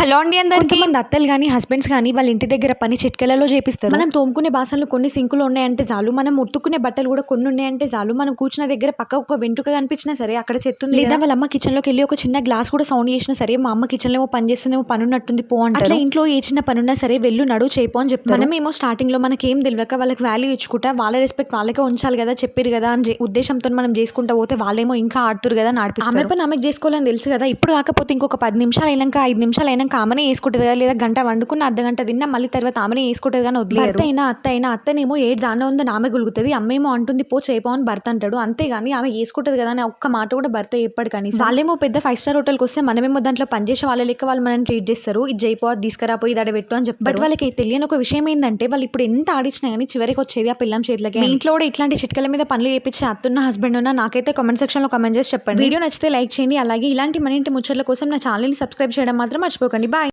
Hello అండి అందరికి. కొంతమంది అత్తలు కానీ హస్బెండ్స్ కానీ వాళ్ళ ఇంటి దగ్గర పని చిట్కెలలో చేపిస్తారు. మనం తోముకునే బాసనలు కొన్ని సింకులు ఉన్నాయంటే చాలు. మనం ఉతుక్కునే బట్టలు కూడా కొన్ని ఉన్నాయంటే చాలు. మనం కూర్చున్న దగ్గర పక్క ఒక వెంట్రుక కనిపించినా సరే అక్కడ చెత్తుంది లేదా వాళ్ళ అమ్మ కిచెన్లోకి వెళ్ళి ఒక చిన్న గ్లాస్ కూడా సౌండ్ చేసినా సరే మా అమ్మ కిచెన్లో ఏమో పని చేస్తుందేమో పని ఉన్నట్టుంది పో అంటే ఇంట్లో ఏ చిన్న పని ఉన్నా సరే వెళ్ళు నడు చేయిపో అని చెప్తారు. మనమేమో స్టార్టింగ్లో మనకి ఏం తెలియక వాళ్ళకి వాల్యూ ఇచ్చుకుంటా వాళ్ళ రెస్పెక్ట్ వాళ్ళకే ఉంచాలి కదా చెప్పారు కదా అని ఉద్దేశంతో మనం చేసుకుంటా పోతే వాళ్ళేమో ఇంకా ఆడుతురు కదా నడిపిస్తారు ఆమె పని ఆమెకు చేసుకోవాలని తెలుసు కదా. ఇప్పుడు కాకపోతే ఇంకొక పది నిమిషాలు అయినాక ఐదు నిమిషాలు అయినాక ఆమెనే వేసుకుంటుంది కదా లేదా గంట వండుకున్న అర్ధ గంట తిన్నా మళ్ళీ తర్వాత ఆమెనే వేసుకుంటుంది కానీ వదిలేదు భర్త అయినా అత్త అయినా అత్తనేమో ఏడు దానిలో ఉందని ఆమె గులుగుతుంది అమ్మేమో అంటుంది పో చేయపో అని భర్త అంటాడు. అంతేగాని ఆమె వేసుకుంటుంది కదా అని ఒక్క మాట కూడా భర్త చెప్పాడు కానీ వాళ్ళేమో పెద్ద ఫైవ్ స్టార్ హోటల్కి వస్తే మనమేమో దాంట్లో పనిచేసే వాళ్ళ లెక్క వాళ్ళు మనం ట్రీట్ చేస్తారు. ఇది జైపో అది ఇది పెట్టు అని చెప్పి బట్ వాళ్ళకి తెలియని ఒక విషయం ఏంటంటే వాళ్ళు ఇప్పుడు ఎంత ఆడించినా కానీ చివరికి వచ్చేది ఆ పిల్లం చేతులకి ఇంట్లో కూడా ఇట్లాంటి చిట్కల మీద పనులు చేపించే అత్తున్న హస్బెండ్ ఉన్న నాకైతే కామెంట్ సెక్షన్లో కామెంట్ చేసి చెప్పండి. వీడియో నచ్చితే లైక్ చేయండి. అలాగే ఇలాంటి మన ఇంటి ముచ్చట్ల కోసం నా ఛానల్ని సబ్స్క్రైబ్ చేయడం మాత్రం మర్చిపోకండి. Johnny. Bye.